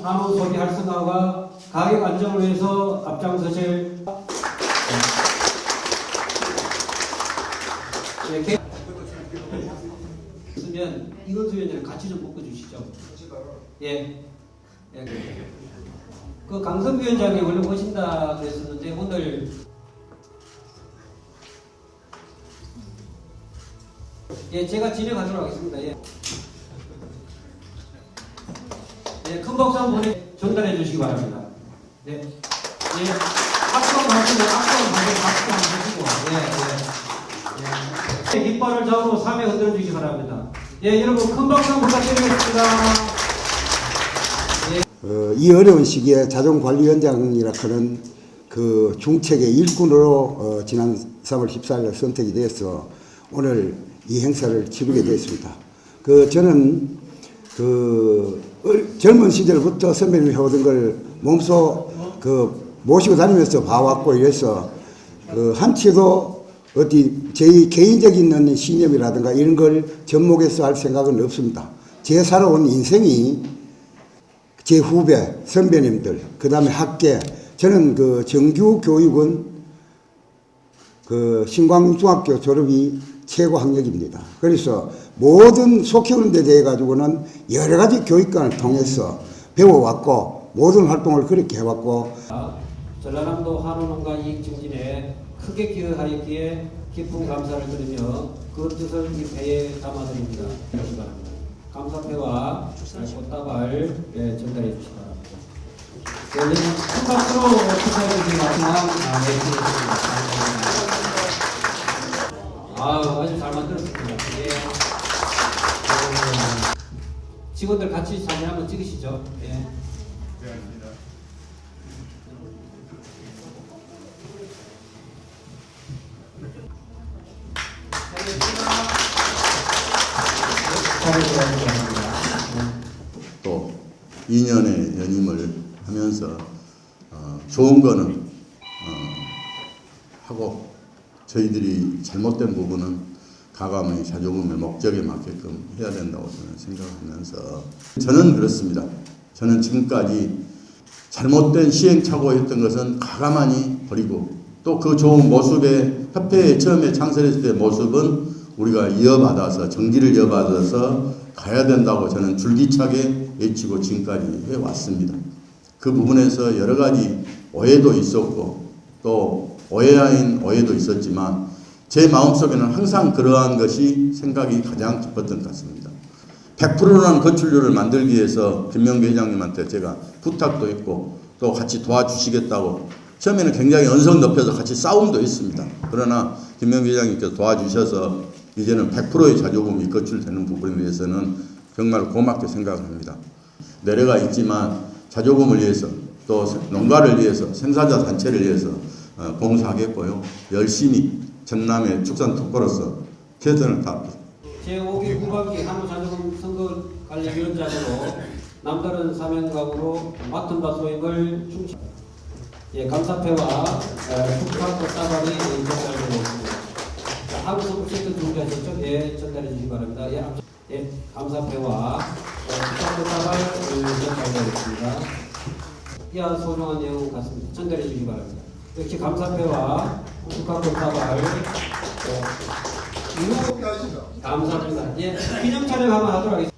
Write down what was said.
산업 소비 활성화와 가격 안정을 위해서 앞장서실 네, 개- 있으면 이건수 위원장님 같이 좀 묶어주시죠. 예. 예. 그 강성 위원장이 원래 오신다 그랬었는데 오늘 예, 제가 진행하도록 하겠습니다. 예. 예, 큰 박수 한번 전달해 주시기 바랍니다. 네. 예. 박수 한번 박수 박수 한번 하시고, 예, 예. 예. 깃발을 잡으로 3회 흔들어 주시기 바랍니다. 예, 여러분 큰 박수 한번 부탁드리겠습니다. 어, 이 어려운 시기에 자동관리위원장이라 하는 그 중책의 일꾼으로 어, 지난 3월 14일 선택이 되어서 오늘 이 행사를 치르게 되었습니다. 그 저는 그 어- 젊은 시절부터 선배님이 해오던 걸 몸소 그 모시고 다니면서 봐왔고 이래서 그 한치도 어디 제 개인적인 신념이라든가 이런 걸 접목해서 할 생각은 없습니다. 제 살아온 인생이 제 후배 선배님들 그 다음에 학계 저는 그 정규 교육은 그 신광중학교 졸업이 최고 학력입니다. 그래서 모든 속히우는 데 대해 가지고는 여러 가지 교육관을 통해서 배워왔고 모든 활동을 그렇게 해왔고 전라남도 한우농가 이익 증진에 크게 기여하였기에 깊은 감사를 드리며 그 뜻을 이 배에 담아드립니다. 바랍니다. 감사패와 꽃다발 예, 전달해 주시기 바랍니다. 네, 여기는 큰 박수로 축하해 아, 네, 만들었습니다. 예. 어, 직원들 같이 사진 한번 찍으시죠. 예. 또 2년의 연임을 하면서 어, 좋은 거는 어, 하고 저희들이 잘못된 부분은 가감의 자조금의 목적에 맞게끔 해야 된다고 저는 생각하면서 저는 그렇습니다. 저는 지금까지 잘못된 시행착오였던 것은 가감하니 버리고 또 그 좋은 모습에 협회에 처음에 창설했을 때 모습은 우리가 이어받아서 정지를 이어받아서 가야 된다고 저는 줄기차게 외치고 지금까지 해왔습니다. 그 부분에서 여러 가지 오해도 있었고 또 오해아인 오해도 있었지만 제 마음속에는 항상 그러한 것이 생각이 가장 깊었던 것 같습니다. 100%라는 건축률을 만들기 위해서 김명기 회장님한테 제가 부탁도 했고 또 같이 도와주시겠다고 처음에는 굉장히 언성 높여서 같이 싸움도 했습니다. 그러나 김명기 회장님께서 도와주셔서 이제는 100%의 자조금이 거출되는 부분에 대해서는 정말 고맙게 생각합니다. 내려가 있지만 자조금을 위해서 또 농가를 위해서 생산자 단체를 위해서 어, 봉사하겠고요. 열심히 전남의 축산 특보로서 최선을 다합니다. 제5기 후반기 한우자조금 선거관리위원장으로 남다른 사명감으로 맡은 바 소임을 충실 예, 감사패와 어, 축하 꽃다발이 전달되고 있습니다. 자, 한우 선거센터 준비하셨죠? 예, 전달해 주시기 바랍니다. 예, 앞- 예 감사패와 어, 축하 꽃다발 전달되겠습니다. 이하 소중한 내용 같습니다. 전달해 주시기 바랍니다. 역시 감사패와 어, 이후 감사합니다. 예, 기념 촬영 한번 하도록 하겠습니다.